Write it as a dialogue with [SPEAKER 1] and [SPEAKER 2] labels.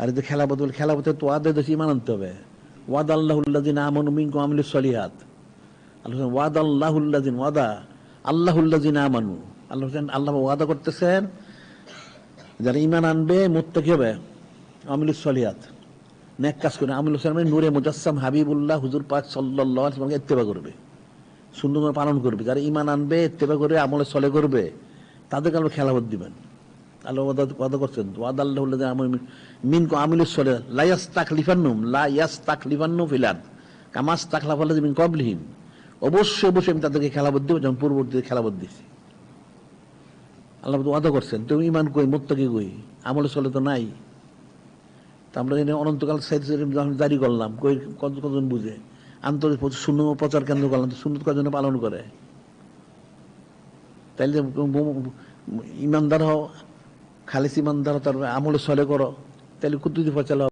[SPEAKER 1] আর যে খেলাপথ বলে খেলাপথে তো ওয়াদে দেশে ইমান আনতে হবে। ওয়াদ আল্লাহুল্লাদিন আমন মিনকু আমিলুস সলিহাত। আল্লাহ ওয়াদ আল্লাহুল্লাদিন ওয়াদা। আল্লাহুল্লাদিন আমানু। আল্লাহ হোসেন আল্লাহ ওয়াদা করতেছেন, যারা ইমান আনবে, মুত্তাকি হবে। আমিলুস সলিহাত। নেক কাজ করে আমিল হোসেন মানে নূরে মুজাসসাম হাবিবুল্লাহ হুজুর পাক সাল্লাল্লাহু আলাইহি ওয়াসাল্লামকে ইত্তেবা করবে। সুন্দর পালন করবে। যারা ইমান আনবে, ইত্তেবা করে আমলে চলে করবে, তাদেরকে আমরা খেলাবত দিবেন। আল্লাহ ওয়াদা ওয়াদা করছেন। ওয়াদ আল্লাহ আমল মিন কো আমিল চলে লাইয়াস তাকলিফান্নুম লা ইয়াস তাকলিফান্নু ফিলাদ কামাস মিন অবশ্যই অবশ্যই আমি তাদেরকে খেলাবত দিব, যেমন পূর্ববর্তীতে খেলাবত দিছি আল্লাহ ওয়াদা করছেন, তুমি ইমান কই কই? আমলে চলে তো নাই। তা আমরা এনে অনন্তকাল সাইড যখন জারি করলাম। কই কত কজন বুঝে? আন্তর্জাতিক শূন্য প্রচার কেন্দ্র করলাম শূন্য কজন পালন করে? তাইলে ইমানদার হও খালিস ইমানদার তার আমলে সলে করো। তাহলে কুতুজি ফচলা